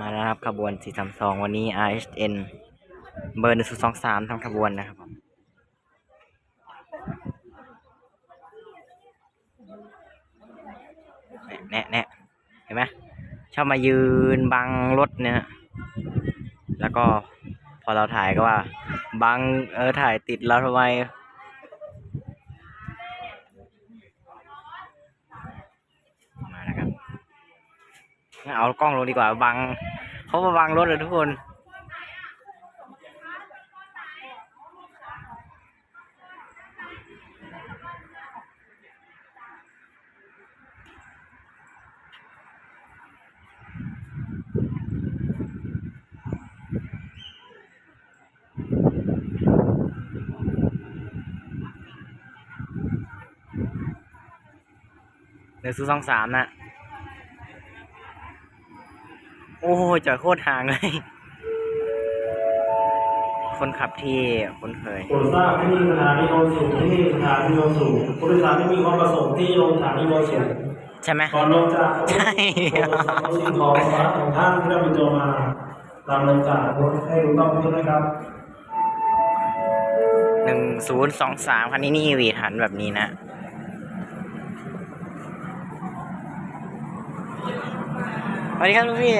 มาแล้วครับขบวน 432 วันนี้ RHN เบอร์ 1023ทำขบวนนะครับผมแนะแนะเห็นไหมชอบมายืนบังรถเนี่ย แล้วก็พอเราถ่ายก็ว่า บังเออถ่ายติดแล้วทำไม มาแล้วครับงั้น เอากล้องลงดีกว่าบังเขามาบังรถเลยทุกคนหนึ่งศูนย์สองสามนะ โอ้โหจอดโคตรห่างเลย คนขับที่คุ้นเคยโปรดทราบที่นี่สถานีโนนสูงที่นี่สถานีโนนสูงผู้โดยสารที่มีความประสงค์ที่ลงสถานีโนนสูงใช่ไหมก่อนลงจากใช่รถสิ่งของฝากของท่านที่เรามีตัวมาตามลงจากรถให้รู้ต้องทุกนะครับ หนึ่งศูนย์สองสามคันนี้นี่วีหันแบบนี้นะ สวัสดีครับลุงพี่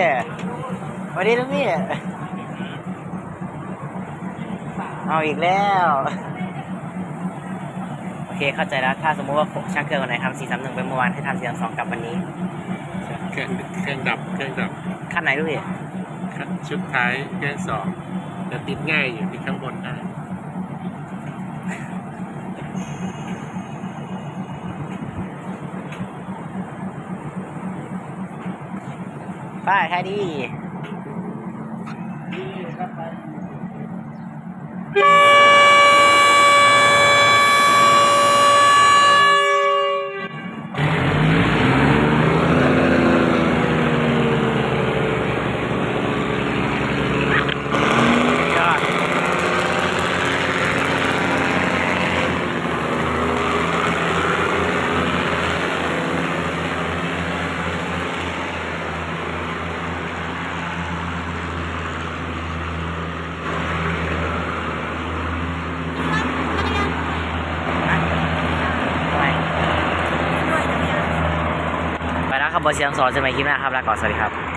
สวัสดีลุงพี่ เอาอีกแล้ว โอเคเข้าใจแล้ว ถ้าสมมติว่าช่างเครื่องคนไหนทำสี่สามหนึ่งไปเมื่อวานให้ทำสี่สองกลับวันนี้ เครื่องเครื่องดับเครื่องดับขั้นไหนลุงพี่ ชุดท้ายเครื่องสองจะติดง่ายอยู่ที่ข้างบนได้ ป้าแค่ดี ยอด ไปแล้ว ครับบอเสียงสอนจะมาคลิปหน้าครับลาก่อนสวัสดีครับ